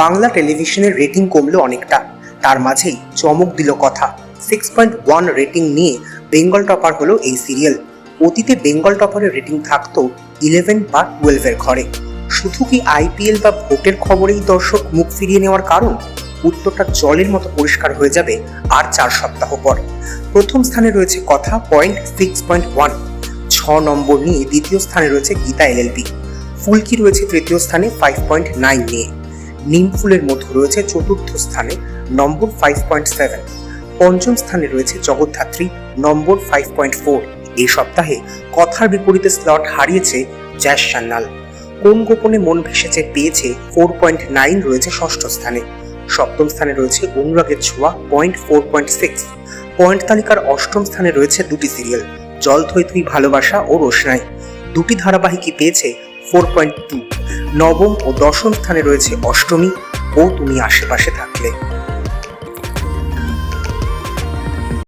বাংলা টেলিভিশনের রেটিং কমলো অনেকটা। তার মাঝেই চমক দিল কথা। সিক্স পয়েন্ট ওয়ান রেটিং নিয়ে বেঙ্গল টপার হলো এই সিরিয়াল। অতীতে বেঙ্গল টপারের রেটিং থাকতো ইলেভেন বা টুয়েলভের ঘরে। শুধু কি আইপিএল বা ভোটের খবরেই দর্শক মুখ ফিরিয়ে নেওয়ার কারণ? উত্তরটা জলের মতো পরিষ্কার হয়ে যাবে আর চার সপ্তাহ পর। প্রথম স্থানে রয়েছে কথা পয়েন্ট সিক্স পয়েন্ট ওয়ান ছ নম্বর নিয়ে দ্বিতীয় স্থানে রয়েছে গীতা এলএলবি ফুলকি রয়েছে তৃতীয় স্থানে ফাইভ পয়েন্ট নাইন নিয়ে। নিম ফুলের মধ্যে রয়েছে চতুর্থ স্থানে, নম্বর ফাইভ পয়েন্ট সেভেন পঞ্চম স্থানে রয়েছে Jagaddhatri, number five point four এই সপ্তাহে কথার বিপরীতে স্লট হারিয়েছে জ্যাস সান্যাল। কোন গোপনে মন ভেসেছে পেয়েছে ফোর পয়েন্ট নাইন রয়েছে ষষ্ঠ স্থানে। সপ্তম স্থানে রয়েছে অনুরাগের ছোঁয়া point four point six point তালিকার অষ্টম স্থানে রয়েছে দুটি সিরিয়াল, জল থই ভালোবাসা ও রোশনাই। দুটি ধারাবাহিকই পেয়েছে ফোর পয়েন্ট টু। নবম ও দশম স্থানে রয়েছে অষ্টমী। ও তুমি আশেপাশে থাকলে।